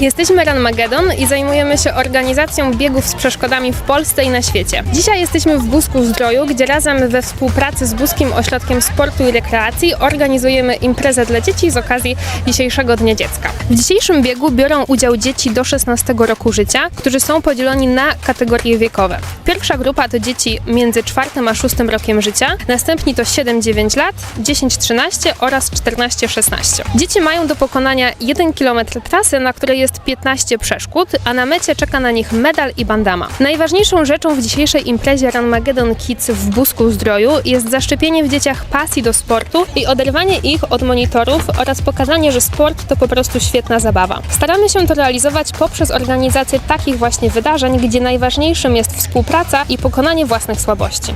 Jesteśmy Ranmagedon i zajmujemy się organizacją biegów z przeszkodami w Polsce i na świecie. Dzisiaj jesteśmy w Busku Zdroju, gdzie razem we współpracy z Buskim Ośrodkiem Sportu i Rekreacji organizujemy imprezę dla dzieci z okazji dzisiejszego Dnia Dziecka. W dzisiejszym biegu biorą udział dzieci do 16 roku życia, którzy są podzieleni na kategorie wiekowe. Pierwsza grupa to dzieci między 4 a 6 rokiem życia, następni to 7-9 lat, 10-13 oraz 14-16. Dzieci mają do pokonania 1 km trasy, na której jest 15 przeszkód, a na mecie czeka na nich medal i bandama. Najważniejszą rzeczą w dzisiejszej imprezie Ranmagedon Kids w Busku Zdroju jest zaszczepienie w dzieciach pasji do sportu i oderwanie ich od monitorów oraz pokazanie, że sport to po prostu świetna zabawa. Staramy się to realizować poprzez organizację takich właśnie wydarzeń, gdzie najważniejszym jest współpraca i pokonanie własnych słabości.